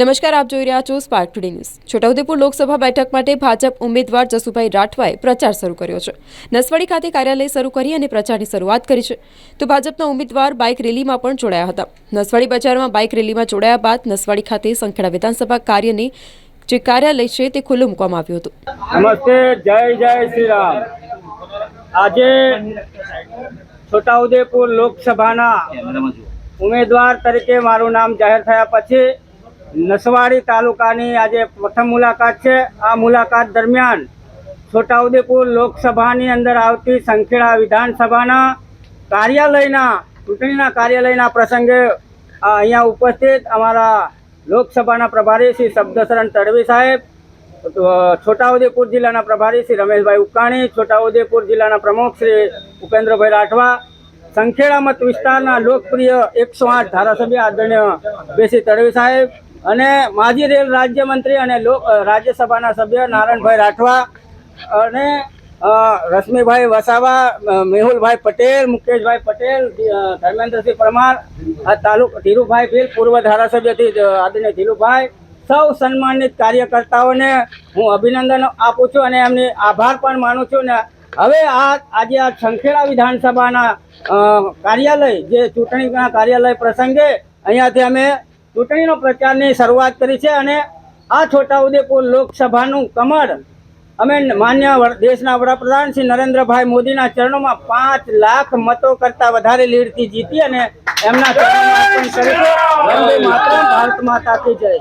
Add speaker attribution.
Speaker 1: નમસ્કાર, આપ જોઈ રહ્યા છો Spark Today News Chhotaudepur Lok Sabha બેઠક માટે ભાજપ ઉમેદવાર જસુભાઈ રાઠવાએ પ્રચાર શરૂ કર્યો છે. નસવાડી ખાતે કાર્યાલય શરૂ કરી અને પ્રચારની શરૂઆત કરી છે. તો ભાજપના ઉમેદવાર બાઇક રેલીમાં પણ જોડાયા હતા. નસવાડી બજારમાં બાઇક રેલીમાં જોડાયા બાદ નસવાડી ખાતે સંખેડા વિધાનસભા કાર્યની જે કાર્યાલય છે તે ખુલ્લું મૂકવામાં આવ્યું હતું.
Speaker 2: નમસ્તે, જય જય શ્રી રામ. આજે છોટાઉદેપુર લોકસભાના ઉમેદવાર તરીકે મારું નામ જાહેર થયા પછી નસવાડી તાલુકાની આજે પ્રથમ મુલાકાત છે. આ મુલાકાત દરમિયાન છોટાઉદેપુર લોકસભાની અંદર આવતી સંખેડા વિધાનસભાના કાર્યાલયના, ચૂંટણીના કાર્યાલયના પ્રસંગે અહીંયા ઉપસ્થિત અમારા લોકસભાના પ્રભારી શ્રી શબ્દશરણ તડવી સાહેબ છોટાઉદેપુર જિલ્લાના પ્રભારી શ્રી રમેશભાઈ ઉકાણી, છોટાઉદેપુર જિલ્લાના પ્રમુખ શ્રી ઉપેન્દ્રભાઈ રાઠવા, સંખેડા મત વિસ્તારના લોકપ્રિય એકસો આઠ ધારાસભ્ય આદરણીય બેસી તડવી સાહેબ અને માજી રેલ રાજ્યમંત્રી અને લોક રાજ્યસભાના સભ્ય નારાયણભાઈ રાઠવા અને રશ્મિભાઈ વસાવા મેહુલભાઈ પટેલ, મુકેશભાઈ પટેલ ધર્મેન્દ્રસિંહ પરમાર, આ તાલુક ધીરુભાઈ ભીલ પૂર્વ ધારાસભ્યથી આદરણીય ધીરુભાઈ, સૌ સન્માનિત કાર્યકર્તાઓને હું અભિનંદન આપું છું અને એમની આભાર પણ માનું છું ને હવે આ આજે આ સંખેડા વિધાનસભાના કાર્યાલય, જે ચૂંટણીના કાર્યાલય પ્રસંગે અહીંયાથી અમે ચૂંટણીનો પ્રચારની શરૂઆત કરી છે અને આ છોટાઉદેપુર લોકસભાનું કમળ અમે માન્ય દેશના વડાપ્રધાન શ્રી નરેન્દ્રભાઈ મોદીના ચરણોમાં પાંચ લાખ મતો કરતા વધારે લીડથી જીતી અને એમના ચરણોમાં ભારત માતા જય.